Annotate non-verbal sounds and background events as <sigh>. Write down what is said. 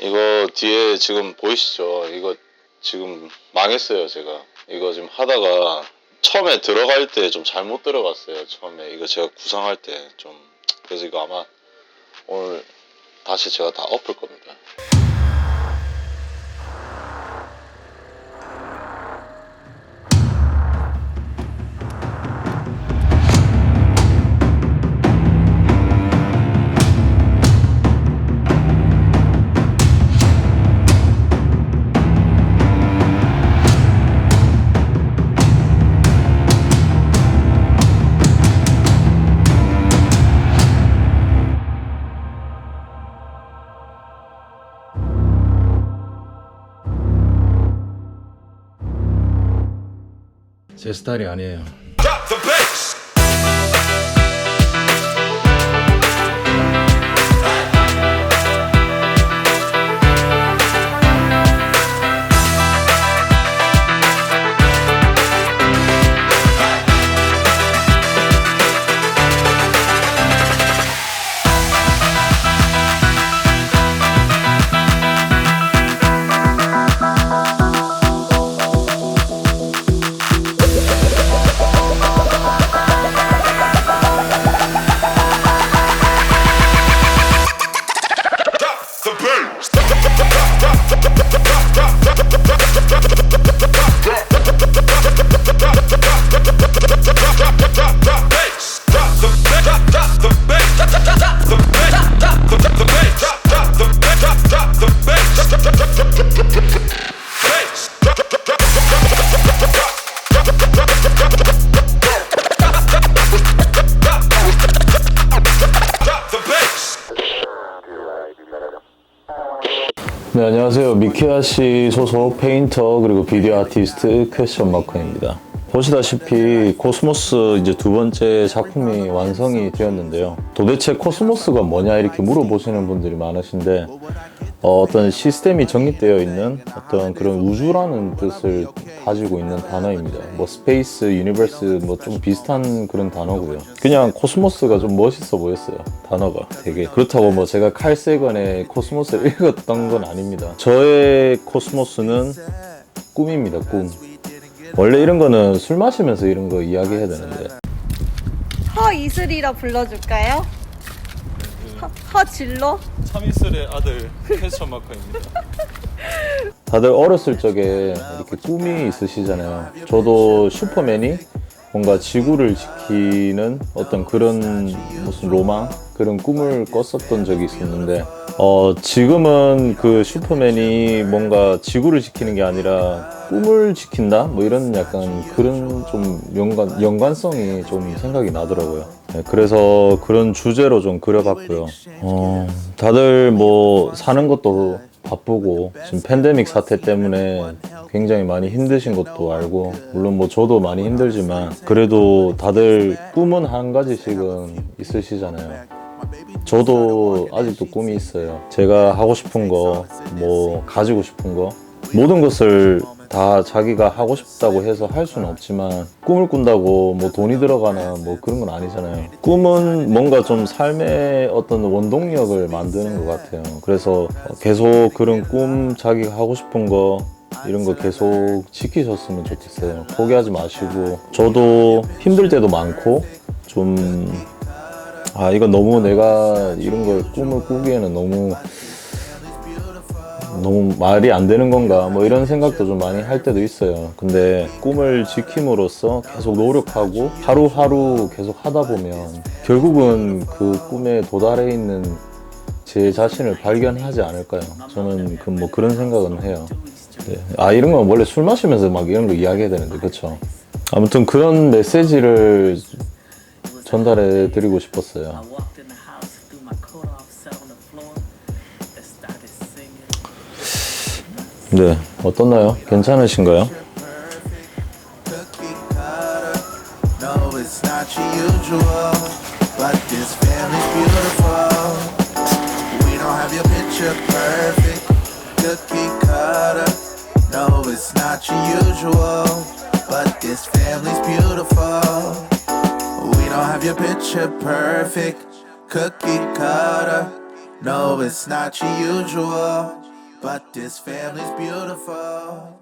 이거 뒤에 지금 보이시죠? 이거 지금 망했어요, 제가. 이거 지금 하다가 처음에 들어갈 때 좀 잘못 들어갔어요. 처음에 이거 제가 구상할 때 좀 그래서 이거 아마 오늘 다시 제가 다 엎을 겁니다. 제 스타일이 아니에요. 네, 안녕하세요. 미키아시 소속 페인터 그리고 비디오 아티스트 퀘스천 마커입니다. 보시다시피 코스모스 이제 두 번째 작품이 완성이 되었는데요. 도대체 코스모스가 뭐냐 이렇게 물어보시는 분들이 많으신데 어, 떤 시스템이 정립되어 있는 어떤 그런 우주라는 뜻을 가지고 있는 단어입니다. 뭐 스페이스, 유니버스 뭐 좀 비슷한 그런 단어고요. 그냥 코스모스가 좀 멋있어 보였어요. 단어가 되게 그렇다고 뭐 제가 칼세건의 코스모스를 <laughs> 읽었던 건 아닙니다. 저의 코스모스는 꿈입니다. 꿈. 원래 이런 거는 술 마시면서 이런 거 이야기해야 되는데 허 이슬이라 불러줄까요? 허, 허질로? 참이슬의 아들 퀘스천 마커입니다. 다들 어렸을 적에 이렇게 꿈이 있으시잖아요. 저도 슈퍼맨이 뭔가 지구를 지키는 어떤 그런 무슨 로망 그런 꿈을 꿨었던 적이 있었는데 어 지금은 그 슈퍼맨이 뭔가 지구를 지키는 게 아니라 꿈을 지킨다 뭐 이런 약간 그런 좀 연관 연관성이 좀 생각이 나더라고요. 네, 그래서 그런 주제로 좀 그려봤고요. 어 다들 뭐 사는 것도 바쁘고 지금 팬데믹 사태 때문에 굉장히 많이 힘드신 것도 알고 물론 뭐 저도 많이 힘들지만 그래도 다들 꿈은 한 가지씩은 있으시잖아요. 저도 아직도 꿈이 있어요. 제가 하고 싶은 거, 뭐 가지고 싶은 거 모든 것을 다 자기가 하고 싶다고 해서 할 수는 없지만 꿈을 꾼다고 뭐 돈이 들어가나 뭐 그런 건 아니잖아요. 꿈은 뭔가 좀 삶의 어떤 원동력을 만드는 것 같아요. 그래서 계속 그런 꿈 자기가 하고 싶은 거 이런 거 계속 지키셨으면 좋겠어요. 포기하지 마시고 저도 힘들 때도 많고 좀 아 이건 너무 내가 이런 걸 꿈을 꾸기에는 너무 너무 말이 안 되는 건가? 뭐 이런 생각도 좀 많이 할 때도 있어요. 근데 꿈을 지킴으로써 계속 노력하고 하루하루 계속 하다 보면 결국은 그 꿈에 도달해 있는 제 자신을 발견하지 않을까요? 저는 그 뭐 그런 생각은 해요. 네. 아 이런 건 원래 술 마시면서 막 이런 거 이야기해야 되는데 그쵸? 아무튼 그런 메시지를 전달해 드리고 싶었어요 네, 어떻나요? 괜찮으신가요? perfect cookie cutter. No, it's not your usual. But this family's beautiful.